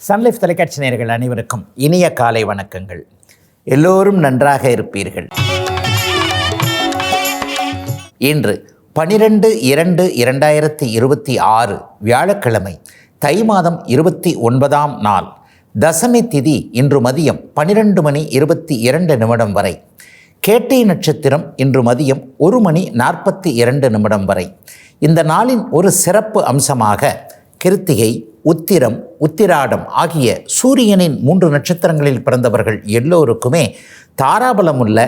Sun Life தொலைக்காட்சி நேர்கள் அனைவருக்கும் இனிய காலை வணக்கங்கள். எல்லோரும் நன்றாக இருப்பீர்கள். இன்று பனிரெண்டு இரண்டு இரண்டாயிரத்தி இருபத்தி ஆறு வியாழக்கிழமை தை மாதம் இருபத்தி ஒன்பதாம் நாள் தசமி திதி இன்று மதியம் பனிரெண்டு மணி இருபத்தி இரண்டு நிமிடம் வரை கேட்டை நட்சத்திரம் இன்று மதியம் ஒரு மணி நாற்பத்தி இரண்டு நிமிடம் வரை. இந்த நாளின் ஒரு சிறப்பு அம்சமாக கிருத்திகை உத்திரம் உத்திராடம் ஆகிய சூரியனின் மூன்று நட்சத்திரங்களில் பிறந்தவர்கள் எல்லோருக்குமே தாராபலமுள்ள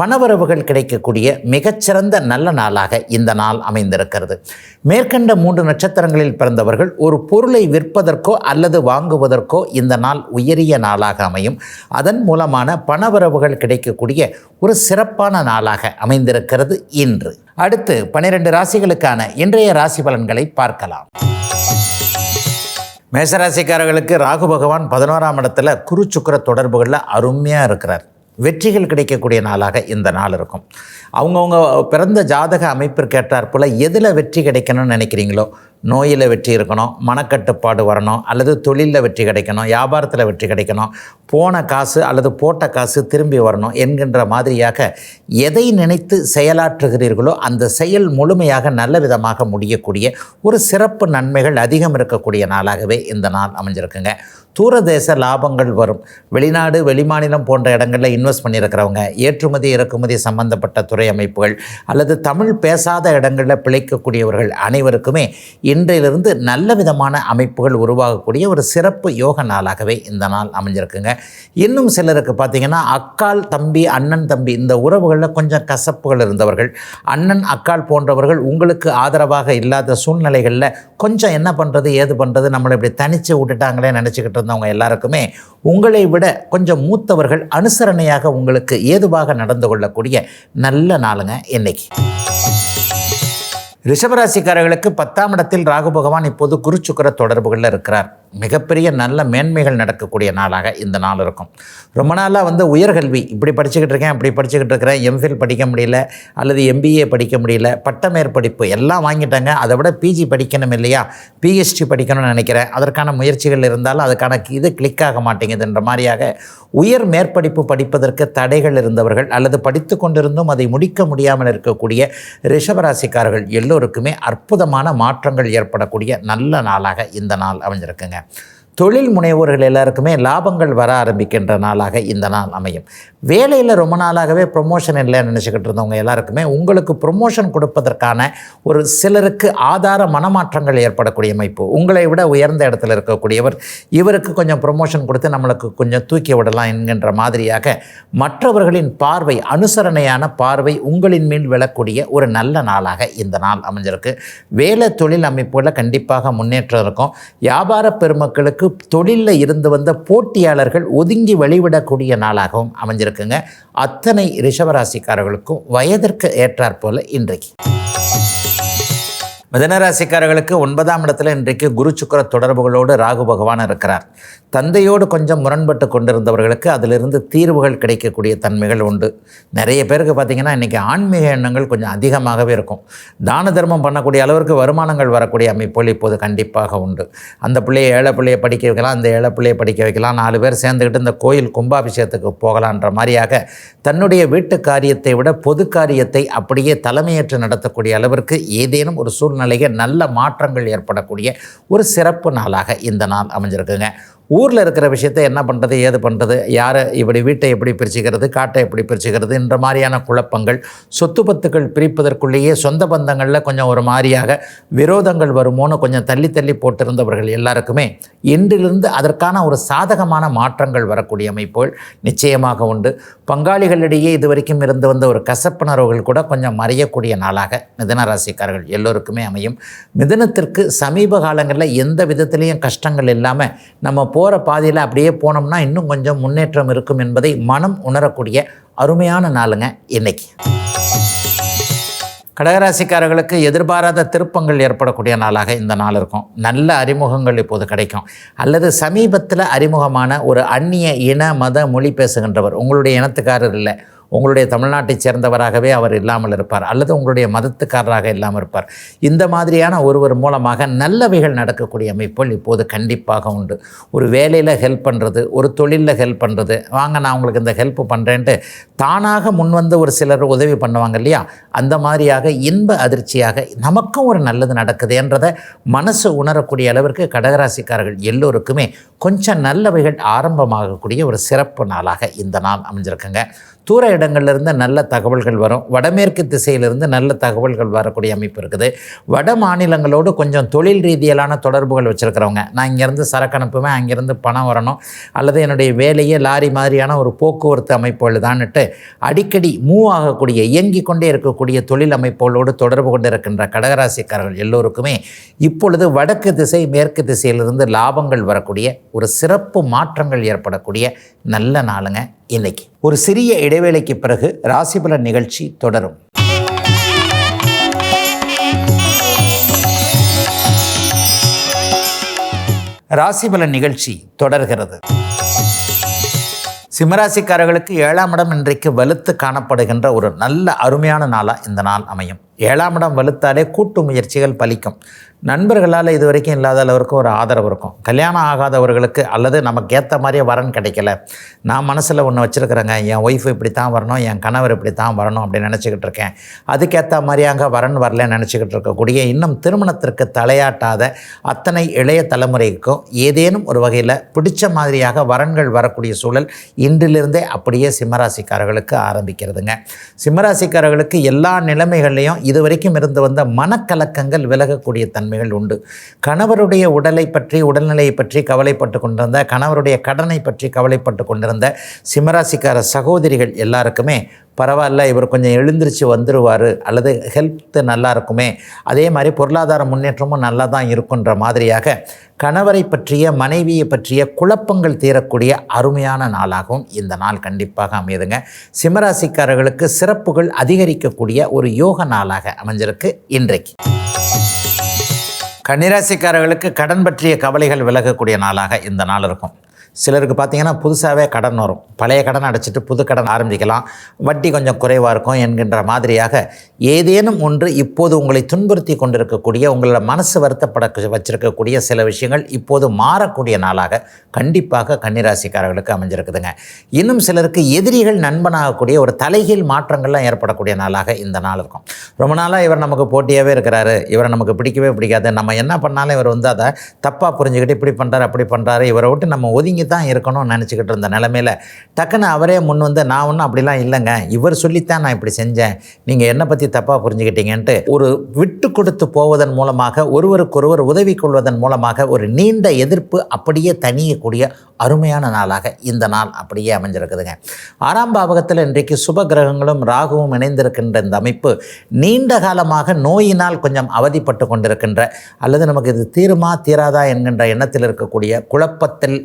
பணவரவுகள் கிடைக்கக்கூடிய மிகச்சிறந்த நல்ல நாளாக இந்த நாள் அமைந்திருக்கிறது. மேற்கண்ட மூன்று நட்சத்திரங்களில் பிறந்தவர்கள் ஒரு பொருளை விற்பதற்கோ அல்லது வாங்குவதற்கோ இந்த நாள் உயரிய நாளாக அமையும். அதன் மூலமான பணவரவுகள் கிடைக்கக்கூடிய ஒரு சிறப்பான நாளாக அமைந்திருக்கிறது இன்று. அடுத்து பனிரெண்டு ராசிகளுக்கான இன்றைய ராசி பலன்களை பார்க்கலாம். மேசராசிக்காரர்களுக்கு ராகு பகவான் பதினோராம் இடத்துல குரு சுக்கிர தொடர்புகளில் அருமையாக இருக்கிறார். வெற்றிகள் கிடைக்கக்கூடிய நாளாக இந்த நாள் இருக்கும். அவங்கவுங்க பிறந்த ஜாதக அமைப்பிற்கேற்றாற் போல் எதில் வெற்றி கிடைக்கணும்னு நினைக்கிறீங்களோ நோயில் வெற்றி இருக்கணும் மனக்கட்டுப்பாடு வரணும் அல்லது தொழிலில் வெற்றி கிடைக்கணும் வியாபாரத்தில் வெற்றி கிடைக்கணும் போன காசு அல்லது போட்ட காசு திரும்பி வரணும் என்கின்ற மாதிரியாக எதை நினைத்து செயலாற்றுகிறீர்களோ அந்த செயல் முழுமையாக நல்ல விதமாக முடியக்கூடிய ஒரு சிறப்பு நன்மைகள் அதிகம் இருக்கக்கூடிய நாளாகவே இந்த நாள் அமைஞ்சிருக்குங்க. தூரதேச லாபங்கள் வரும். வெளிநாடு வெளிமாநிலம் போன்ற இடங்களில் இன்வெஸ்ட் பண்ணியிருக்கிறவங்க ஏற்றுமதி இறக்குமதி சம்பந்தப்பட்ட துறை அமைப்புகள் அல்லது தமிழ் பேசாத இடங்களில் பிழைக்கக்கூடியவர்கள் அனைவருக்குமே இன்றையிலிருந்து நல்ல விதமான அமைப்புகள் உருவாகக்கூடிய ஒரு சிறப்பு யோக நாளாகவே இந்த நாள் அமைஞ்சிருக்குங்க. இன்னும் சிலருக்கு பார்த்தீங்கன்னா அக்கால் தம்பி அண்ணன் தம்பி இந்த உறவுகளில் கொஞ்சம் கசப்புகள் இருந்தவர்கள் அண்ணன் அக்கால் போன்றவர்கள் உங்களுக்கு ஆதரவாக இல்லாத சூழ்நிலைகளில் கொஞ்சம் என்ன பண்ணுறது ஏது பண்ணுறது நம்மளை இப்படி தனித்து விட்டுட்டாங்களே நினச்சிக்கிட்டு இருந்தவங்க எல்லாருக்குமே உங்களை விட கொஞ்சம் மூத்தவர்கள் அனுசரணையாக உங்களுக்கு ஏதுவாக நடந்து கொள்ளக்கூடிய நல்ல நாளுங்க இன்னைக்கு. ரிஷபராசிக்காரர்களுக்கு பத்தாம் இடத்தில் ராகு பகவான் இப்போது குருச்சுக்கர தொடர்புகளில் இருக்கிறார். மிகப்பெரிய நல்ல மேன்மைகள் நடக்கக்கூடிய நாளாக இந்த நாள் இருக்கும். ரொம்ப நாளாக வந்து உயர்கல்வி இப்படி படிச்சுக்கிட்டு இருக்கேன் அப்படி படிச்சுக்கிட்டு இருக்கிறேன் எம்ஃபில் படிக்க முடியல அல்லது எம்பிஏ படிக்க முடியல பட்டமேற்படிப்பு எல்லாம் வாங்கிட்டாங்க அதை விட பிஜி படிக்கணும் இல்லையா? பிஹெச்டி படிக்கணும்னு நினைக்கிறேன். அதற்கான முயற்சிகள் இருந்தாலும் அதுக்கான இது கிளிக் ஆக மாட்டேங்குதுன்ற மாதிரியாக உயர் மேற்படிப்பு படிப்பதற்கு தடைகள் இருந்தவர்கள் அல்லது படித்து கொண்டிருந்தும் அதை முடிக்க முடியாமல் இருக்கக்கூடிய ரிஷபராசிக்காரர்கள் எல்லோருக்குமே அற்புதமான மாற்றங்கள் ஏற்படக்கூடிய நல்ல நாளாக இந்த நாள் அமைஞ்சிருக்குங்க. เนี่ย தொழில் முனைவோர்கள் எல்லாருக்குமே லாபங்கள் வர ஆரம்பிக்கின்ற நாளாக இந்த நாள் அமையும். வேலையில் ரொம்ப நாளாகவே ப்ரொமோஷன் இல்லைன்னு நினச்சிக்கிட்டு இருந்தவங்க எல்லாருக்குமே உங்களுக்கு ப்ரொமோஷன் கொடுப்பதற்கான ஒரு சிலருக்கு ஆதார மனமாற்றங்கள் ஏற்படக்கூடிய அமைப்பு. உங்களை விட உயர்ந்த இடத்துல இருக்கக்கூடியவர் இவருக்கு கொஞ்சம் ப்ரொமோஷன் கொடுத்து நம்மளுக்கு கொஞ்சம் தூக்கி விடலாம் என்கின்ற மாதிரியாக மற்றவர்களின் பார்வை அனுசரணையான பார்வை உங்களின் மேல் விழக்கூடிய ஒரு நல்ல நாளாக இந்த நாள் அமைஞ்சிருக்கு. வேலை தொழில் அமைப்புகளில் கண்டிப்பாக முன்னேற்றம் இருக்கும். வியாபார பெருமக்களுக்கு தொழிலில் இருந்து வந்த போட்டியாளர்கள் ஒதுங்கி வழிவிடக்கூடிய நாளாகவும் அமைஞ்சிருக்குங்க. அத்தனை ரிஷபராசிக்காரர்களுக்கும் வயதிற்கு ஏற்றாற்போல் இன்றைக்கு. மிதனராசிக்காரர்களுக்கு ஒன்பதாம் இடத்துல இன்றைக்கு குரு சுக்கர தொடர்புகளோடு ராகு பகவான் இருக்கிறார். தந்தையோடு கொஞ்சம் முரண்பட்டு கொண்டிருந்தவர்களுக்கு அதிலிருந்து தீர்வுகள் கிடைக்கக்கூடிய தன்மைகள் உண்டு. நிறைய பேருக்கு பார்த்திங்கன்னா இன்றைக்கி ஆன்மீக எண்ணங்கள் கொஞ்சம் அதிகமாகவே இருக்கும். தான தர்மம் பண்ணக்கூடிய அளவிற்கு வருமானங்கள் வரக்கூடிய அமைப்புகள் இப்போது கண்டிப்பாக உண்டு. அந்த பிள்ளையை ஏழை பிள்ளையை படிக்க வைக்கலாம் அந்த ஏழை பிள்ளையை படிக்க வைக்கலாம் நாலு பேர் சேர்ந்துக்கிட்டு இந்த கோயில் கும்பாபிஷேகத்துக்கு போகலான்ற மாதிரியாக தன்னுடைய வீட்டு காரியத்தை விட பொது காரியத்தை அப்படியே தலைமையேற்று நடத்தக்கூடிய அளவிற்கு ஏதேனும் ஒரு சூழ்நிலையில் நல்ல மாற்றங்கள் ஏற்படக்கூடிய ஒரு சிறப்பு நாளாக இந்த நாள் அமைஞ்சிருக்குங்க. ஊரில் இருக்கிற விஷயத்தை என்ன பண்ணுறது ஏது பண்ணுறது யார் இப்படி வீட்டை எப்படி பிரிச்சுக்கிறது காட்டை எப்படி பிரிச்சுக்கிறது என்ற மாதிரியான குழப்பங்கள் சொத்து பத்துக்கள் பிரிப்பதற்குள்ளேயே சொந்த பந்தங்களில் கொஞ்சம் ஒரு மாதிரியாக விரோதங்கள் வருமோன்னு கொஞ்சம் தள்ளி தள்ளி போட்டிருந்தவர்கள் எல்லாருக்குமே இன்றிலிருந்து அதற்கான ஒரு சாதகமான மாற்றங்கள் வரக்கூடிய அமைப்புகள் நிச்சயமாக உண்டு. பங்காளிகளிடையே இதுவரைக்கும் இருந்து வந்த ஒரு கசப்புணர்வுகள் கூட கொஞ்சம் மறையக்கூடிய நாளாக மிதன ராசிக்காரர்கள் எல்லோருக்குமே அமையும். மிதனத்திற்கு சமீப காலங்களில் எந்த விதத்திலையும் கஷ்டங்கள் இல்லாமல் நம்ம போகிற பாதையில் அப்படியே போனோம்னா இன்னும் கொஞ்சம் முன்னேற்றம் இருக்கும் என்பதை மனம் உணரக்கூடிய அருமையான நாளுங்க இன்னைக்கு. கடகராசிக்காரர்களுக்கு எதிர்பாராத திருப்பங்கள் ஏற்படக்கூடிய நாளாக இந்த நாள் இருக்கும். நல்ல அறிமுகங்கள் இப்போது கிடைக்கும். அல்லது சமீபத்தில் அறிமுகமான ஒரு அந்நிய இன மத மொழி பேசுகின்றவர் உங்களுடைய இனத்துக்காரர் இல்லை உங்களுடைய தமிழ்நாட்டைச் சேர்ந்தவராகவே அவர் இல்லாமல் இருப்பார் அல்லது உங்களுடைய மதத்துக்காரராக இல்லாமல் இருப்பார். இந்த மாதிரியான ஒருவர் மூலமாக நல்லவைகள் நடக்கக்கூடிய அமைப்புகள் இப்போது கண்டிப்பாக உண்டு. ஒரு வேலையில் ஹெல்ப் பண்ணுறது ஒரு தொழிலில் ஹெல்ப் பண்ணுறது வாங்க நான் உங்களுக்கு இந்த ஹெல்ப் பண்ணுறேன்ட்டு தானாக முன்வந்து ஒரு சிலர் உதவி பண்ணுவாங்க இல்லையா? அந்த மாதிரியாக இன்ப அதிர்ச்சியாக நமக்கும் ஒரு நல்லது நடக்குதுன்றதை மனசு உணரக்கூடிய அளவிற்கு கடகராசிக்காரர்கள் எல்லோருக்குமே கொஞ்சம் நல்லவைகள் ஆரம்பமாகக்கூடிய ஒரு சிறப்பு நாளாக இந்த நாள் அமைஞ்சிருக்குங்க. தூர இடங்கள்லேருந்து நல்ல தகவல்கள் வரும். வடமேற்கு திசையிலிருந்து நல்ல தகவல்கள் வரக்கூடிய அமைப்பு இருக்குது. வட மாநிலங்களோடு கொஞ்சம் தொழில் ரீதியிலான தொடர்புகள் வச்சுருக்கிறவங்க. நான் இங்கேருந்து சரக்கு அனுப்புவேன் அங்கேருந்து பணம் வரணும் அல்லது என்னுடைய வேலையே லாரி மாதிரியான ஒரு போக்குவரத்து அமைப்புகள் தான்ட்டு அடிக்கடி மூவ் ஆகக்கூடிய இயங்கிக் கொண்டே இருக்கக்கூடிய தொழில் அமைப்புகளோடு தொடர்பு கொண்டு இருக்கின்ற கடகராசிக்காரர்கள் எல்லோருக்குமே இப்பொழுது வடக்கு திசை மேற்கு திசையிலிருந்து லாபங்கள் வரக்கூடிய ஒரு சிறப்பு மாற்றங்கள் ஏற்படக்கூடிய நல்ல நாளுங்க. இன்னைக்கு. ஒரு சிறிய இடைவேளைக்கு பிறகு ராசிபலன் நிகழ்ச்சி தொடரும். ராசிபலன் நிகழ்ச்சி தொடர்கிறது. சிம்மராசிக்காரர்களுக்கு ஏழாம் இடம் இன்றைக்கு வலுத்து காணப்படுகின்ற ஒரு நல்ல அருமையான நாளாக இந்த நாள் அமையும். ஏழாம் இடம் வலுத்தாலே கூட்டு முயற்சிகள் பலிக்கும். நண்பர்களால் இது வரைக்கும் இல்லாத அளவுக்கு ஒரு ஆதரவு இருக்கும். கல்யாணம் ஆகாதவர்களுக்கு அல்லது நமக்கு ஏற்ற மாதிரியே வரன் கிடைக்கல. நான் மனசில் ஒன்று வச்சுருக்கிறேங்க. என் ஒய்ஃப் இப்படி தான் வரணும் என் கணவர் இப்படி தான் வரணும் அப்படின்னு நினச்சிக்கிட்டு இருக்கேன். அதுக்கேற்ற மாதிரியாங்க வரன் வரலன்னு நினச்சிக்கிட்டு இருக்கக்கூடிய இன்னும் திருமணத்திற்கு தலையாட்டாத அத்தனை இளைய தலைமுறைக்கும் ஏதேனும் ஒரு வகையில் பிடிச்ச மாதிரியாக வரன்கள் வரக்கூடிய சூழல் இன்றிலிருந்தே அப்படியே சிம்மராசிக்காரர்களுக்கு ஆரம்பிக்கிறதுங்க. சிம்மராசிக்காரர்களுக்கு எல்லா நிலைமைகள்லையும் இதுவரைக்கும் இருந்து வந்த மனக்கலக்கங்கள் விலகக்கூடிய தன்மைகள் உண்டு. கணவருடைய உடலை பற்றி உடல்நிலையை பற்றி கவலைப்பட்டு கொண்டிருந்த கணவருடைய கடனை பற்றி கவலைப்பட்டு கொண்டிருந்த சிம்மராசிக்கார சகோதரிகள் எல்லாருக்குமே பரவாயில்ல இவர் கொஞ்சம் எழுந்திரிச்சு வந்துடுவார் அல்லது ஹெல்த்து நல்லா இருக்குமே. அதே மாதிரி பொருளாதார முன்னேற்றமும் நல்லா தான் இருக்குன்ற மாதிரியாக கணவரை பற்றிய மனைவியை பற்றிய குழப்பங்கள் தீரக்கூடிய அருமையான நாளாகவும் இந்த நாள் கண்டிப்பாக அமையுதுங்க. சிம்மராசிக்காரர்களுக்கு சிறப்புகள் அதிகரிக்கக்கூடிய ஒரு யோக நாளாக அமைஞ்சிருக்கு இன்றைக்கு. கன்னிராசிக்காரர்களுக்கு கடன் பற்றிய கவலைகள் விலகக்கூடிய நாளாக இந்த நாள் இருக்கும். சிலருக்கு பார்த்தீங்கன்னா புதுசாகவே கடன் வரும். பழைய கடன் அடைச்சிட்டு புது கடன் ஆரம்பிக்கலாம். வட்டி கொஞ்சம் குறைவாக இருக்கும் என்கின்ற மாதிரியாக ஏதேனும் ஒன்று இப்போது உங்களை துன்புறுத்தி கொண்டிருக்கக்கூடிய உங்களோட மனசு வருத்தப்பட வச்சிருக்கக்கூடிய சில விஷயங்கள் இப்போது மாறக்கூடிய நாளாக கண்டிப்பாக கன்னிராசிக்காரர்களுக்கு அமைஞ்சிருக்குதுங்க. இன்னும் சிலருக்கு எதிரிகள் நண்பனாகக்கூடிய ஒரு தலைகீழ் மாற்றங்கள்லாம் ஏற்படக்கூடிய நாளாக இந்த நாள் இருக்கும். ரொம்ப நாளாக இவர் நமக்கு போட்டியாகவே இருக்கிறாரு. இவரை நமக்கு பிடிக்கவே பிடிக்காது. நம்ம என்ன பண்ணாலும் இவர் வந்து அதை தப்பாக புரிஞ்சுக்கிட்டு இப்படி பண்ணுறாரு அப்படி பண்ணுறாரு இவரை விட்டு நம்ம ஒதுங்கி தான் இருக்கணும்னு நினச்சிக்கிட்டு இருந்த நிலமையில டக்குன்னு அவரே முன் வந்து நான் ஒன்றும் அப்படிலாம் இல்லைங்க. இவர் சொல்லித்தான் நான் இப்படி செஞ்சேன். நீங்கள் என்னை பற்றி தப்பாக புரிஞ்சுக்கிட்டீங்கன்ட்டு ஒரு விட்டு கொடுத்து போவதன் மூலமாக ஒருவருக்கொருவர் உதவி கொள்வதன் மூலமாக ஒரு நீண்ட எதிர்ப்பு அப்படியே தணியக்கூடிய அருமையான நாளாக இந்த நாள் அப்படியே அமைஞ்சிருக்குதுங்க. ஆறாம் பாவகத்தில் இன்றைக்கு சுப கிரகங்களும் ராகுவும் இணைந்திருக்கின்ற இந்த அமைப்பு நீண்ட காலமாக நோயினால் கொஞ்சம் அவதிப்பட்டு கொண்டிருக்கின்ற அல்லது நமக்கு இது தீருமா தீராதா என்கின்ற எண்ணத்தில் இருக்கக்கூடிய குழப்பத்தில்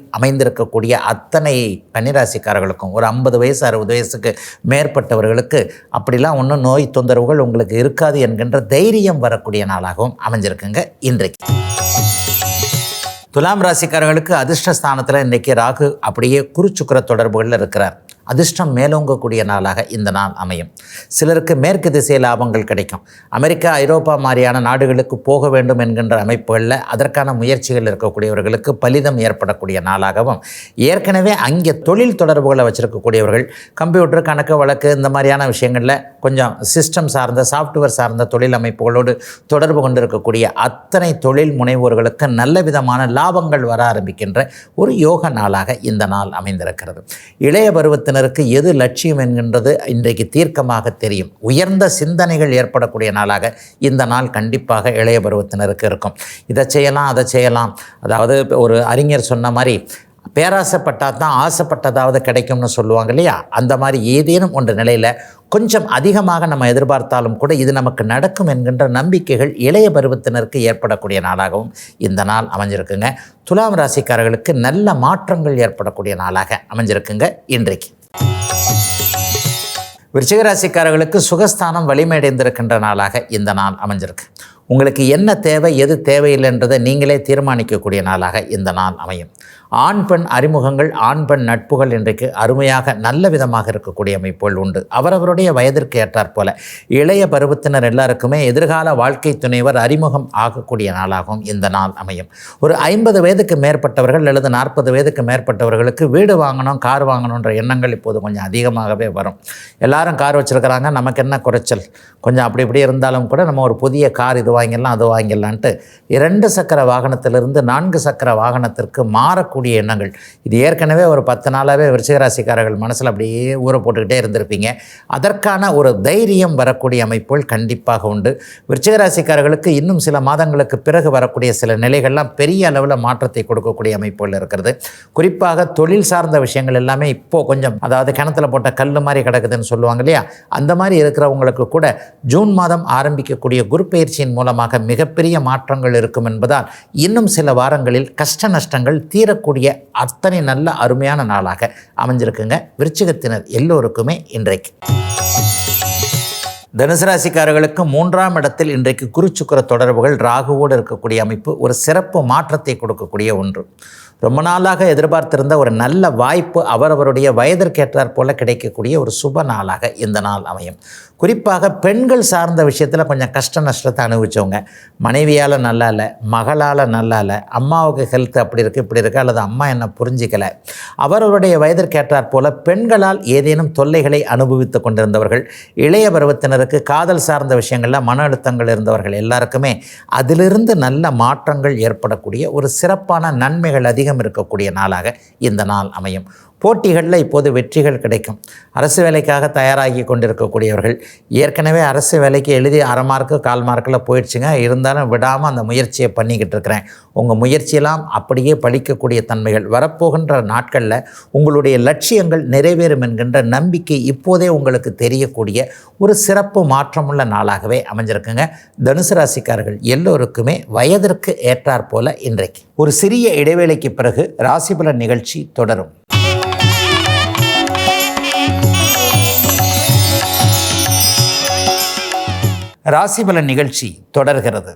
இருக்கக்கூடிய அத்தனை கன்னிராசிக்காரர்களுக்கும் ஒரு ஐம்பது வயசு அறுபது வயசுக்கு மேற்பட்டவர்களுக்கு அப்படிலாம் ஒன்றும் நோய் தொந்தரவுகள் உங்களுக்கு இருக்காது என்கின்ற தைரியம் வரக்கூடிய நாளாகவும் அமைஞ்சிருக்குங்க இன்றைக்கு. துலாம் ராசிக்காரர்களுக்கு அதிர்ஷ்டஸ்தானத்தில் இன்றைக்கி ராகு அப்படியே குருச்சுக்கர தொடர்புகளில் இருக்கிறார். அதிர்ஷ்டம் மேலோங்கக்கூடிய நாளாக இந்த நாள் அமையும். சிலருக்கு மேற்கு திசை லாபங்கள் கிடைக்கும். அமெரிக்கா ஐரோப்பா மாதிரியான நாடுகளுக்கு போக வேண்டும் என்கின்ற அமைப்புகளில் அதற்கான முயற்சிகள் இருக்கக்கூடியவர்களுக்கு பலிதம் ஏற்படக்கூடிய நாளாகவும் ஏற்கனவே அங்கே தொழில் தொடர்புகளை வச்சுருக்கக்கூடியவர்கள் கம்ப்யூட்டர் கணக்கு வழக்கு இந்த மாதிரியான விஷயங்களில் கொஞ்சம் சிஸ்டம் சார்ந்த சாஃப்ட்வேர் சார்ந்த தொழில் அமைப்புகளோடு தொடர்பு கொண்டிருக்கக்கூடிய அத்தனை தொழில் முனைவோர்களுக்கு நல்ல விதமான லாபங்கள் வர ஆரம்பிக்கின்ற ஒரு யோக நாளாக இந்த நாள் அமைந்திருக்கிறது. இளைய பருவத்தினருக்கு எது லட்சியம் என்கின்றது இன்றைக்கு தீர்க்கமாக தெரியும். உயர்ந்த சிந்தனைகள் ஏற்படக்கூடிய நாளாக இந்த நாள் கண்டிப்பாக இளைய பருவத்தினருக்கு இருக்கும். இதை செய்யலாம் அதை செய்யலாம். அதாவது ஒரு அறிஞர் சொன்ன மாதிரி பேராசைப்பட்டால் தான் ஆசைப்பட்டதாவது கிடைக்கும்னு சொல்லுவாங்க இல்லையா? அந்த மாதிரி ஏதேனும் ஒன்று நிலையில் கொஞ்சம் அதிகமாக நம்ம எதிர்பார்த்தாலும் கூட இது நமக்கு நடக்கும் என்கின்ற நம்பிக்கைகள் இளைய பருவத்தினருக்கு ஏற்படக்கூடிய நாளாகவும் இந்த நாள் அமைஞ்சிருக்குங்க. துலாம் ராசிக்காரர்களுக்கு நல்ல மாற்றங்கள் ஏற்படக்கூடிய நாளாக அமைஞ்சிருக்குங்க இன்றைக்கு. விருச்சிகராசிக்காரர்களுக்கு சுகஸ்தானம் வலிமையடைந்திருக்கின்ற நாளாக இந்த நாள் அமைஞ்சிருக்கு. உங்களுக்கு என்ன தேவை எது தேவையில்லைன்றதை நீங்களே தீர்மானிக்கக்கூடிய நாளாக இந்த நாள் அமையும். ஆண் பெண் அறிமுகங்கள் ஆண் பெண் நட்புகள் இன்றைக்கு அருமையாக நல்ல விதமாக இருக்கக்கூடிய அமைப்புகள் உண்டு. அவரவருடைய வயதிற்கு ஏற்றாற் போல இளைய பருவத்தினர் எல்லாருக்குமே எதிர்கால வாழ்க்கை துணைவர் அறிமுகம் ஆகக்கூடிய நாளாகவும் இந்த நாள் அமையும். ஒரு ஐம்பது வயதுக்கு மேற்பட்டவர்கள் அல்லது நாற்பது வயதுக்கு மேற்பட்டவர்களுக்கு வீடு வாங்கணும் கார் வாங்கணுன்ற எண்ணங்கள் இப்போது கொஞ்சம் அதிகமாகவே வரும். எல்லாரும் கார் வச்சுருக்கிறாங்க நமக்கு என்ன குறைச்சல்? கொஞ்சம் அப்படி இப்படி இருந்தாலும் கூட நம்ம ஒரு புதிய கார் இது வாங்கிடலாம் அது வாங்கிடலான்ட்டு இரண்டு சக்கர வாகனத்திலிருந்து நான்கு சக்கர வாகனத்திற்கு மாறக்கூடிய எண்ணங்கள். இது ஏற்கனவே ஒரு பத்து நாளாகவே விருச்சிகராசிக்காரர்கள் மனசில் அப்படியே ஊற போட்டுக்கிட்டே இருந்திருப்பீங்க. அதற்கான ஒரு தைரியம் வரக்கூடிய அமைப்புகள் கண்டிப்பாக உண்டு. விருச்சிகராசிக்காரர்களுக்கு இன்னும் சில மாதங்களுக்கு பிறகு வரக்கூடிய சில நிலைகள்லாம் பெரிய அளவில் மாற்றத்தை கொடுக்கக்கூடிய அமைப்புகள் இருக்கிறது. குறிப்பாக தொழில் சார்ந்த விஷயங்கள் எல்லாமே இப்போது கொஞ்சம் அதாவது கிணத்துல போட்ட கல் மாதிரி கிடக்குதுன்னு சொல்லுவாங்க இல்லையா? அந்த மாதிரி இருக்கிறவங்களுக்கு கூட ஜூன் மாதம் ஆரம்பிக்கக்கூடிய குரு பயிற்சியின் மூலமாக மிகப்பெரிய மாற்றங்கள் இருக்கும் என்பதால் இன்னும் சில வாரங்களில் கஷ்ட நஷ்டங்கள் இருக்கக்கூடிய அத்தனை நல்ல அருமையான நாளாக அமைஞ்சிருக்குங்க. விருச்சிகத்தினர் எல்லோருக்குமே இன்றைக்கு. தனுசராசிக்காரர்களுக்கு மூன்றாம் இடத்தில் இன்றைக்கு குருச்சுக்கர தொடர்புகள் ராகுவோடு இருக்கக்கூடிய அமைப்பு ஒரு சிறப்பு மாற்றத்தை கொடுக்கக்கூடிய ஒன்று. ரொம்ப நாளாக எதிர்பார்த்திருந்த ஒரு நல்ல வாய்ப்பு அவரவருடைய வயதிற்கேற்றாற் போல கிடைக்கக்கூடிய ஒரு சுப நாளாக இந்த நாள் அமையும். குறிப்பாக பெண்கள் சார்ந்த விஷயத்தில் கொஞ்சம் கஷ்ட நஷ்டத்தை அனுபவித்தவங்க மனைவியால் நல்லா இல்லை மகளால் நல்லா இல்லை அம்மாவுக்கு ஹெல்த் அப்படி இருக்குது இப்படி இருக்குது அல்லது அம்மா என்ன புரிஞ்சிக்கலை. அவர்களுடைய வயதிற்கேற்றாற் போல பெண்களால் ஏதேனும் தொல்லைகளை அனுபவித்து கொண்டிருந்தவர்கள் இளைய பருவத்தினருக்கு காதல் சார்ந்த விஷயங்களில் மன அழுத்தங்கள் இருந்தவர்கள் எல்லாருக்குமே அதிலிருந்து நல்ல மாற்றங்கள் ஏற்படக்கூடிய ஒரு சிறப்பான நன்மைகள் அதிகம் இருக்கக்கூடிய நாளாக இந்த நாள் அமையும். போட்டிகளில் இப்போது வெற்றிகள் கிடைக்கும். அரசு வேலைக்காக தயாராகி கொண்டிருக்கக்கூடியவர்கள் ஏற்கனவே அரசு வேலைக்கு எழுதி அரை மார்க்கு கால் மார்க்கில் போயிடுச்சுங்க. இருந்தாலும் விடாமல் அந்த முயற்சியை பண்ணிக்கிட்டு இருக்கிறேன். உங்கள் முயற்சியெல்லாம் அப்படியே பழிக்கக்கூடிய தன்மைகள். வரப்போகின்ற நாட்களில் உங்களுடைய லட்சியங்கள் நிறைவேறும் என்கின்ற நம்பிக்கை இப்போதே உங்களுக்கு தெரியக்கூடிய ஒரு சிறப்பு மாற்றமுள்ள நாளாகவே அமைஞ்சிருக்குங்க. தனுசு ராசிக்காரர்கள் எல்லோருக்குமே வயதிற்கு ஏற்றாற்போல இன்றைக்கு. ஒரு சிறிய இடைவேளைக்கு பிறகு ராசிபலன் நிகழ்ச்சி தொடரும். ராசிபலன் நிகழ்ச்சி தொடர்கிறது.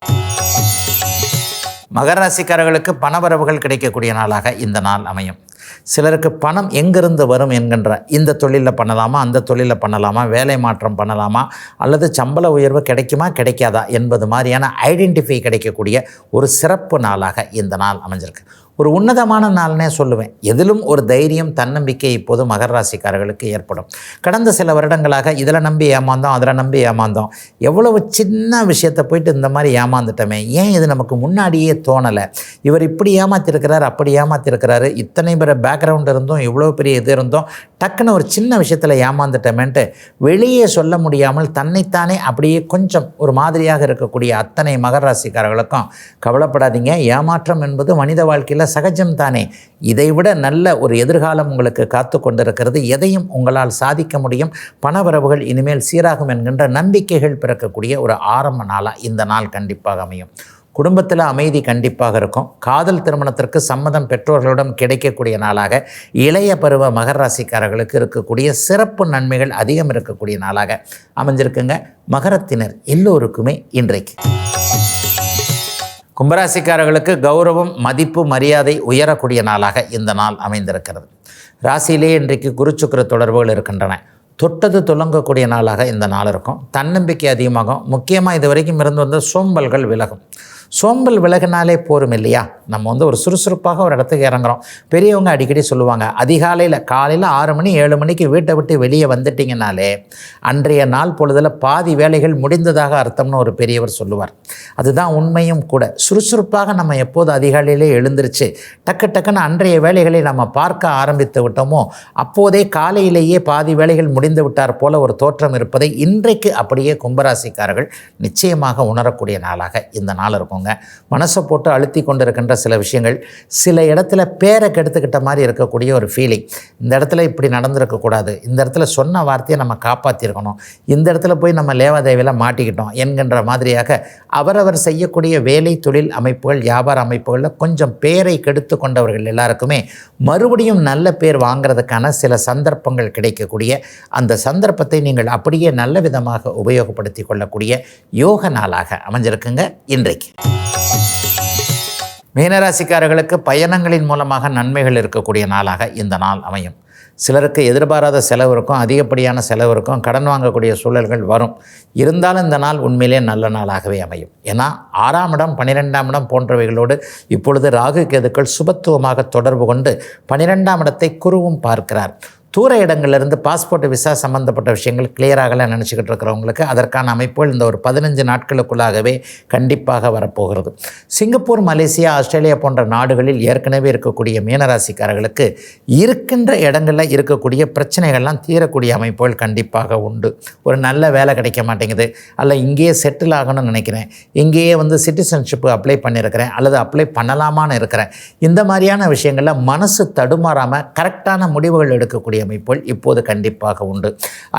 மகர ராசிக்காரர்களுக்கு பணவரவுகள் கிடைக்கக்கூடிய நாளாக இந்த நாள் அமையும். சிலருக்கு பணம் எங்கிருந்து வரும் என்கின்ற இந்த தொழிலில் பண்ணலாமா அந்த தொழிலில் பண்ணலாமா வேலை மாற்றம் பண்ணலாமா அல்லது சம்பள உயர்வு கிடைக்குமா கிடைக்காதா என்பது மாதிரியான ஐடென்டிஃபை கிடைக்கக்கூடிய ஒரு சிறப்பு நாளாக இந்த நாள் அமைஞ்சிருக்கு. ஒரு உன்னதமான நாள்னே சொல்லுவேன். எதிலும் ஒரு தைரியம் தன்னம்பிக்கை இப்போது மகர ராசிக்காரர்களுக்கு ஏற்படும். கடந்த சில வருடங்களாக இதில் நம்பி ஏமாந்தோம் அதில் நம்பி ஏமாந்தோம். எவ்வளவு சின்ன விஷயத்தை போயிட்டு இந்த மாதிரி ஏமாந்துட்டோமே. ஏன் இது நமக்கு முன்னாடியே தோணலை? இவர் இப்படி ஏமாத்திருக்கிறார் அப்படி ஏமாத்திருக்கிறாரு. இத்தனை பேர் பேக்ரவுண்ட் இருந்தும் இவ்வளோ பெரிய இது இருந்தோம் டக்குன்னு ஒரு சின்ன விஷயத்தில் ஏமாந்துட்டோமேன்ட்டு வெளியே சொல்ல முடியாமல் தன்னைத்தானே அப்படியே கொஞ்சம் ஒரு மாதிரியாக இருக்கக்கூடிய அத்தனை மகர ராசிக்காரர்களுக்கும் கவலைப்படாதீங்க. ஏமாற்றம் என்பது மனித வாழ்க்கையில் சகஜம்தானே இதைவிட நல்ல ஒரு எதிர்காலம் உங்களுக்கு காத்து கொண்டிருக்கிறது. எதையும் உங்களால் சாதிக்க முடியும். பணவரவுகள் இனிமேல் சீராகும் என்கின்ற நம்பிக்கைகள் பிறக்கக்கூடிய ஒரு ஆரம்ப நாளாக இந்த நாள் கண்டிப்பாக அமையும். குடும்பத்தில் அமைதி கண்டிப்பாக இருக்கும். காதல் திருமணத்திற்கு சம்மதம் பெற்றோர்களிடம் கிடைக்கக்கூடிய நாளாக இளைய பருவ மகர ராசிக்காரர்களுக்கு இருக்கக்கூடிய சிறப்பு நன்மைகள் அதிகம் இருக்கக்கூடிய நாளாக அமைஞ்சிருக்குங்க. மகரத்தினர் எல்லோருக்குமே இன்றைக்கு. கும்பராசிக்காரர்களுக்கு கௌரவம் மதிப்பு மரியாதை உயரக்கூடிய நாளாக இந்த நாள் அமைந்திருக்கிறது. ராசியிலே இன்றைக்கு குருச்சுக்கிர தொடர்புகள் இருக்கின்றன. தொட்டது துலங்கக்கூடிய நாளாக இந்த நாள் இருக்கும். தன்னம்பிக்கை அதிகமாகும். முக்கியமாக இது வரைக்கும் இருந்து வந்த சோம்பல்கள் விலகும். சோம்பல் விலகினாலே போரும் இல்லையா? நம்ம வந்து ஒரு சுறுசுறுப்பாக ஒரு இடத்துக்கு இறங்குறோம். பெரியவங்க அடிக்கடி சொல்லுவாங்க அதிகாலையில் காலையில் ஆறு மணி ஏழு மணிக்கு வீட்டை விட்டு வெளியே வந்துட்டிங்கனாலே அன்றைய நாள் பொழுதில் பாதி வேலைகள் முடிந்ததாக அர்த்தம்னு ஒரு பெரியவர் சொல்லுவார். அதுதான் உண்மையும் கூட. சுறுசுறுப்பாக நம்ம எப்போது அதிகாலையிலே எழுந்திருச்சு டக்கு டக்குன்னு அன்றைய வேலைகளை நம்ம பார்க்க ஆரம்பித்து விட்டோமோ அப்போதே காலையிலேயே பாதி வேலைகள் முடிந்து விட்டார் போல ஒரு தோற்றம் இருப்பதை இன்றைக்கு அப்படியே கும்பராசிக்காரர்கள் நிச்சயமாக உணரக்கூடிய நாளாக இந்த நாள் இருக்கும். பார்த்துக்கோங்க மனசை போட்டு அழுத்தி கொண்டிருக்கின்ற சில விஷயங்கள் சில இடத்துல பேரை கெடுத்துக்கிட்ட மாதிரி இருக்கக்கூடிய ஒரு ஃபீலிங் இந்த இடத்துல இப்படி நடந்திருக்கக்கூடாது இந்த இடத்துல சொன்ன வார்த்தையை நம்ம காப்பாற்றிருக்கணும் இந்த இடத்துல போய் நம்ம லேவாதேவியில் மாட்டிக்கிட்டோம் என்கின்ற மாதிரியாக அவரவர் செய்யக்கூடிய வேலை தொழில் அமைப்புகள் வியாபார அமைப்புகளில் கொஞ்சம் பேரை கெடுத்து கொண்டவர்கள் எல்லாருக்குமே மறுபடியும் நல்ல பேர் வாங்குறதுக்கான சில சந்தர்ப்பங்கள் கிடைக்கக்கூடிய அந்த சந்தர்ப்பத்தை நீங்கள் அப்படியே நல்ல விதமாக உபயோகப்படுத்தி கொள்ளக்கூடிய யோக நாளாக அமைஞ்சிருக்குங்க இன்றைக்கு. மீனராசிக்காரர்களுக்கு பயணங்களின் மூலமாக நன்மைகள் இருக்கக்கூடிய நாளாக இந்த நாள் அமையும். சிலருக்கு எதிர்பாராத செலவு இருக்கும் அதிகப்படியான செலவு இருக்கும் கடன் வாங்கக்கூடிய சூழல்கள் வரும். இருந்தாலும் இந்த நாள் உண்மையிலே நல்ல நாளாகவே அமையும். ஏன்னா ஆறாம் இடம் பன்னிரெண்டாம் இடம் போன்றவைகளோடு இப்பொழுது ராகு கேதுக்கள் சுபத்துவமாக தொடர்பு கொண்டு பன்னிரெண்டாம் இடத்தை குருவும் பார்க்கிறார். தூர இடங்கள்லேருந்து பாஸ்போர்ட் விசா சம்மந்தப்பட்ட விஷயங்கள் கிளியராகலாம் நினச்சிக்கிட்டு இருக்கிறவங்களுக்கு அதற்கான அமைப்புகள் இந்த ஒரு பதினஞ்சு நாட்களுக்குள்ளாகவே கண்டிப்பாக வரப்போகிறது. சிங்கப்பூர் மலேசியா ஆஸ்திரேலியா போன்ற நாடுகளில் ஏற்கனவே இருக்கக்கூடிய மீனராசிக்காரர்களுக்கு இருக்கின்ற இடங்களில் இருக்கக்கூடிய பிரச்சனைகள்லாம் தீரக்கூடிய அமைப்புகள் கண்டிப்பாக உண்டு. ஒரு நல்ல வேலை கிடைக்க மாட்டேங்குது. அல்ல இங்கேயே செட்டில் ஆகணும்னு நினைக்கிறேன். இங்கேயே வந்து சிட்டிசன்ஷிப்பு அப்ளை பண்ணியிருக்கிறேன். அல்லது அப்ளை பண்ணலாமான்னு இருக்கிறேன். இந்த மாதிரியான விஷயங்களில் மனசு தடுமாறாமல் கரெக்டான முடிவுகள் எடுக்கக்கூடிய அமைப்புகள் இப்போது கண்டிப்பாக உண்டு.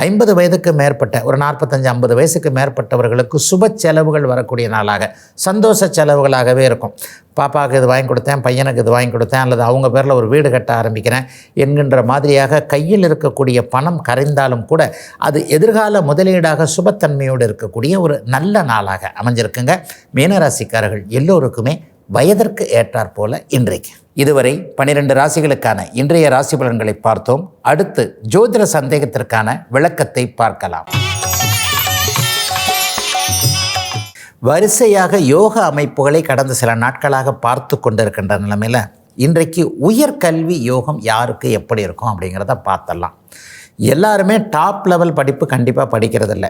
ஐம்பது வயதுக்கு மேற்பட்ட ஒரு நாற்பத்தஞ்சு ஐம்பது வயசுக்கு மேற்பட்டவர்களுக்கு சுப செலவுகள் வரக்கூடிய நாளாக சந்தோஷ செலவுகளாகவே இருக்கும். பாப்பாவுக்கு இது வாங்கி கொடுத்தேன் பையனுக்கு இது வாங்கி கொடுத்தேன் அல்லது அவங்க பேரில் ஒரு வீடு கட்ட ஆரம்பிக்கிறேன் என்கின்ற மாதிரியாக கையில் இருக்கக்கூடிய பணம் கரைந்தாலும் கூட அது எதிர்கால முதலீடாக சுபத்தன்மையோடு இருக்கக்கூடிய ஒரு நல்ல நாளாக அமைஞ்சிருக்குங்க. மீனராசிக்காரர்கள் எல்லோருக்குமே வயதிற்கு ஏற்றாற் போல இன்றைக்கு. இதுவரை பனிரெண்டு ராசிகளுக்கான இன்றைய ராசி பலன்களை பார்த்தோம். அடுத்து ஜோதிட சந்தேகத்திற்கான விளக்கத்தை பார்க்கலாம். வரிசையாக யோக அமைப்புகளை கடந்த சில நாட்களாக பார்த்து கொண்டிருக்கின்ற நிலைமையில் இன்றைக்கு உயர்கல்வி யோகம் யாருக்கு எப்படி இருக்கும் அப்படிங்கிறத பார்த்தலாம் எல்லாருமே டாப் லெவல் படிப்பு கண்டிப்பாக படிக்கிறதில்ல.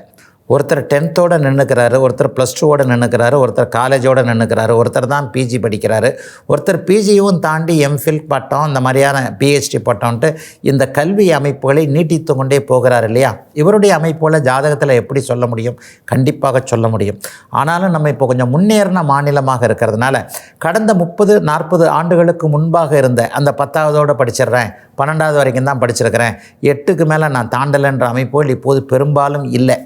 ஒருத்தர் டென்த்தோடு நின்றுக்கிறாரு ஒருத்தர் ப்ளஸ் டூவோட நின்றுக்கிறாரு ஒருத்தர் காலேஜோடு நின்றுக்கிறாரு ஒருத்தர் தான் பிஜி படிக்கிறாரு. ஒருத்தர் பிஜியும் தாண்டி எம்ஃபில் பட்டம் இந்த மாதிரியான பிஹெச்டி பட்டம்ன்ட்டு இந்த கல்வி அமைப்புகளை நீட்டித்து கொண்டே போகிறார் இல்லையா? இவருடைய அமைப்புகளை ஜாதகத்தில் எப்படி சொல்ல முடியும்? கண்டிப்பாக சொல்ல முடியும். ஆனாலும் நம்ம இப்போ கொஞ்சம் முன்னேறின மாநிலமாக இருக்கிறதுனால கடந்த முப்பது நாற்பது ஆண்டுகளுக்கு முன்பாக இருந்த அந்த பத்தாவதோடு படிச்சிடுறேன் பன்னெண்டாவது வரைக்கும் தான் படிச்சிருக்கிறேன். எட்டுக்கு மேலே நான் தாண்டலைன்ற அமைப்புகள் இப்போது பெரும்பாலும் இல்லை.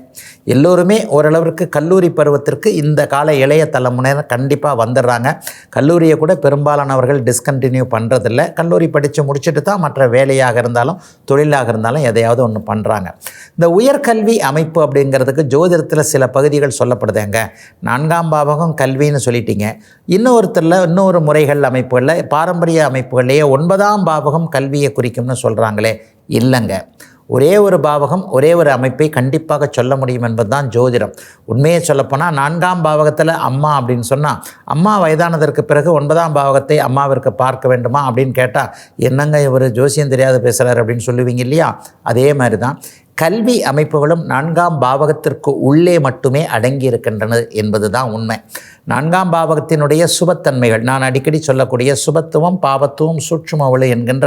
எல்லோருமே ஓரளவிற்கு கல்லூரி பருவத்திற்கு இந்த கால இளைய தலைமுறையினர் கண்டிப்பாக வந்துடுறாங்க. கல்லூரியை கூட பெரும்பாலானவர்கள் டிஸ்கண்டினியூ பண்ணுறதில்ல கல்லூரி படித்து முடிச்சுட்டு தான் மற்ற வேலையாக இருந்தாலும் தொழிலாக இருந்தாலும் எதையாவது ஒன்று பண்ணுறாங்க இந்த உயர்கல்வி அமைப்பு அப்படிங்கிறதுக்கு ஜோதிடத்தில் சில பகுதிகள் சொல்லப்படுதுங்க. நான்காம் பாவகம் கல்வின்னு சொல்லிட்டீங்க. இன்னொருத்தரில் இன்னொரு முறைகள் அமைப்புகளில் பாரம்பரிய அமைப்புகள்லேயே ஒன்பதாம் பாவகம் கல்வியை குறிக்கும்னு சொல்கிறாங்களே இல்லைங்க. ஒரே ஒரு பாவகம் ஒரே ஒரு அமைப்பை கண்டிப்பாக சொல்ல முடியும் என்பதுதான் ஜோதிடம். உண்மையை சொல்லப்போனால் நான்காம் பாவகத்தில் அம்மா அப்படின்னு சொன்னால் அம்மா வயதானதற்கு பிறகு ஒன்பதாம் பாவகத்தை அம்மாவிற்கு பார்க்க வேண்டுமா அப்படின்னு கேட்டால் என்னங்க இவர் ஜோசியம் தெரியாத பேசுகிறார் அப்படின்னு சொல்லுவீங்க இல்லையா? அதே மாதிரி தான் கல்வி அமைப்புகளும் நான்காம் பாவகத்திற்கு உள்ளே மட்டுமே அடங்கி இருக்கின்றன என்பது தான் உண்மை. நான்காம் பாவகத்தினுடைய சுபத்தன்மைகள். நான் அடிக்கடி சொல்லக்கூடிய சுபத்துவம் பாவத்துவம் சூட்சும ஒளி என்கின்ற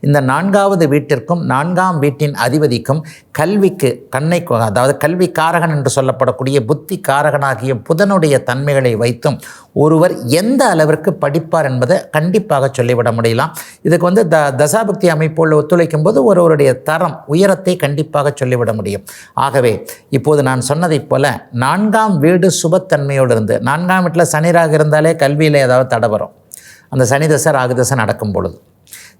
இந்த நான்காவது வீட்டிற்கும் நான்காம் வீட்டின் அதிபதிக்கும் கல்விக்கு கண்ணை அதாவது கல்வி காரகன் என்று சொல்லப்படக்கூடிய புத்தி காரகனாகிய புதனுடைய தன்மைகளை வைத்தும் ஒருவர் எந்த அளவிற்கு படிப்பார் என்பதை கண்டிப்பாக சொல்லிவிட முடியலாம். இதுக்கு வந்து த தசாபக்தி அமைப்போடு ஒத்துழைக்கும் போது ஒருவருடைய தரம் உயரத்தை கண்டிப்பாக சொல்லிவிட முடியும். ஆகவே இப்போது நான் சொன்னதைப் போல நான்காம் வீடு சுபத்தன்மையோடு இருந்து நான்காம் வீட்டில் சனிராக இருந்தாலே கல்வியில் ஏதாவது தடை வரும். அந்த சனி தசை ராகு தசை நடக்கும் பொழுது.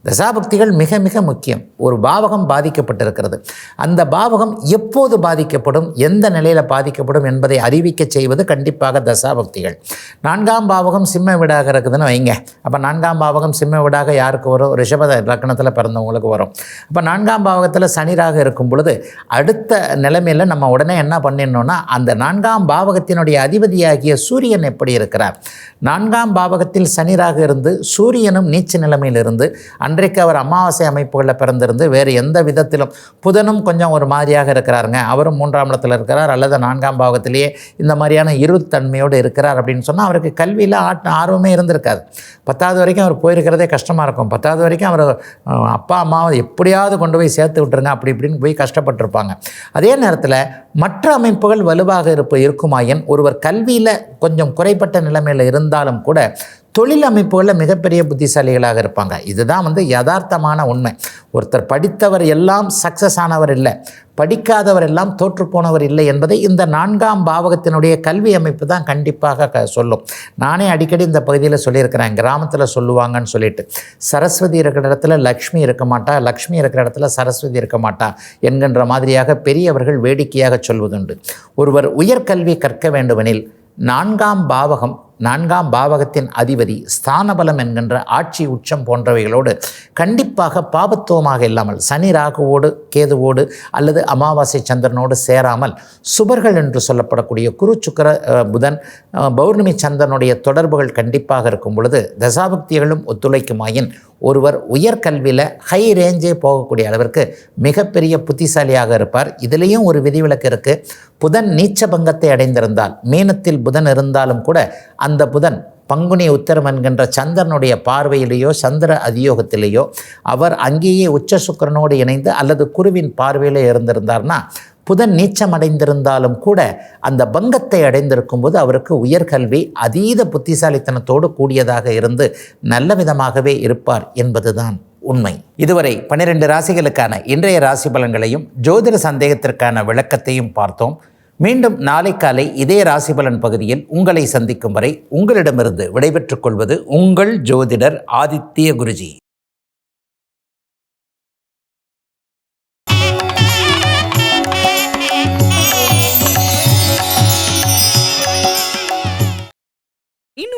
தசாபக்திகள் மிக மிக முக்கியம். ஒரு பாவகம் பாதிக்கப்பட்டிருக்கிறது. அந்த பாவகம் எப்போது பாதிக்கப்படும் எந்த நிலையில் பாதிக்கப்படும் என்பதை அறிவிக்க செய்வது கண்டிப்பாக தசாபக்திகள். நான்காம் பாவகம் சிம்ம வீடாக இருக்குதுன்னு வைங்க. அப்போ நான்காம் பாவகம் சிம்ம வீடாக யாருக்கு வரும்? ரிஷப லக்னத்தில் பிறந்தவங்களுக்கு வரும். அப்போ நான்காம் பாவகத்தில் சனிராக இருக்கும் பொழுது அடுத்த நிலைமையில் நம்ம உடனே என்ன பண்ணிடணும்னா அந்த நான்காம் பாவகத்தினுடைய அதிபதியாகிய சூரியன் எப்படி இருக்கிறார்? நான்காம் பாவகத்தில் சனிராக இருந்து சூரியனும் நீச்ச நிலைமையிலிருந்து அன்றைக்கு அவர் அமாவாசை அமைப்புகளில் பிறந்திருந்து வேறு எந்த விதத்திலும் புதனும் கொஞ்சம் ஒரு மாதிரியாக இருக்கிறாருங்க. அவரும் மூன்றாம் இடத்துல இருக்கிறார் அல்லது நான்காம் பாவத்திலேயே இந்த மாதிரியான இருத்தன்மையோடு இருக்கிறார் அப்படின்னு சொன்னால் அவருக்கு கல்வியில் ஆட் ஆர்வமே இருந்திருக்காது. பத்தாவது வரைக்கும் அவர் போயிருக்கிறதே கஷ்டமாக இருக்கும். பத்தாவது வரைக்கும் அவர் அப்பா அம்மாவை எப்படியாவது கொண்டு போய் சேர்த்து விட்டுருங்க அப்படி இப்படின்னு போய் கஷ்டப்பட்டிருப்பாங்க. அதே நேரத்தில் மற்ற அமைப்புகள் வலுவாக இருப்ப இருக்குமாயின் ஒருவர் கல்வியில் கொஞ்சம் குறைப்பட்ட நிலைமையில் இருந்தாலும் கூட தொழில் அமைப்புகளில் மிகப்பெரிய புத்திசாலிகளாக இருப்பாங்க. இதுதான் வந்து யதார்த்தமான உண்மை. ஒருத்தர் படித்தவர் எல்லாம் சக்ஸஸ் ஆனவர் இல்லை. படிக்காதவர் எல்லாம் தோற்றுப்போனவர் இல்லை என்பதை இந்த நான்காம் பாவகத்தினுடைய கல்வி அமைப்பு தான் கண்டிப்பாக க சொல்லும். நானே அடிக்கடி இந்த பகுதியில் சொல்லியிருக்கிறேன். கிராமத்தில் சொல்லுவாங்கன்னு சொல்லிட்டு. சரஸ்வதி இருக்கிற இடத்துல லக்ஷ்மி இருக்க மாட்டா. லக்ஷ்மி இருக்கிற இடத்துல சரஸ்வதி இருக்க மாட்டா என்கின்ற மாதிரியாக பெரியவர்கள் வேடிக்கையாக சொல்வதுண்டு. ஒருவர் உயர்கல்வி கற்க வேண்டுமெனில் நான்காம் பாவகம் நான்காம் பாவகத்தின் அதிபதி ஸ்தானபலம் என்கின்ற ஆட்சி உச்சம் போன்றவைகளோடு கண்டிப்பாக பாபத்துவமாக இல்லாமல் சனி ராகுவோடு கேதுவோடு அல்லது அமாவாசை சந்திரனோடு சேராமல் சுபர்கள் என்று சொல்லப்படக்கூடிய குரு சுக்கர புதன் பௌர்ணமி சந்திரனுடைய தொடர்புகள் கண்டிப்பாக இருக்கும் பொழுது தசாபக்திகளும் ஒத்துழைக்குமாயின் ஒருவர் உயர்கல்வியில் ஹை ரேஞ்சே போகக்கூடிய அளவிற்கு மிகப்பெரிய புத்திசாலியாக இருப்பார். இதுலேயும் ஒரு விதிவிலக்கு இருக்குது புதன் நீச்ச பங்கத்தை அடைந்திருந்தால் மீனத்தில் புதன் இருந்தாலும் கூட அந்த புதன் பங்குனி உத்தரம் என்கின்ற சந்திரனுடைய பார்வையிலேயோ சந்திர அதியோகத்திலேயோ அவர் அங்கேயே உச்ச சுக்கிரனோடு இணைந்து அல்லது குருவின் பார்வையிலே இருந்திருந்தார்னா புதன் நீச்சம் அடைந்திருந்தாலும் கூட அந்த பங்கத்தை அடைந்திருக்கும் போது அவருக்கு உயர்கல்வி அதீத புத்திசாலித்தனத்தோடு கூடியதாக இருந்து நல்ல விதமாகவே இருப்பார் என்பதுதான் உண்மை. இதுவரை பன்னிரெண்டு ராசிகளுக்கான இன்றைய ராசி பலன்களையும் ஜோதிட சந்தேகத்திற்கான விளக்கத்தையும் பார்த்தோம். மீண்டும் நாளை காலை இதே ராசி பலன் பகுதியில் உங்களை சந்திக்கும் வரை உங்களிடமிருந்து விடைபெற்றுக் கொள்வது உங்கள் ஜோதிடர் ஆதித்ய குருஜி.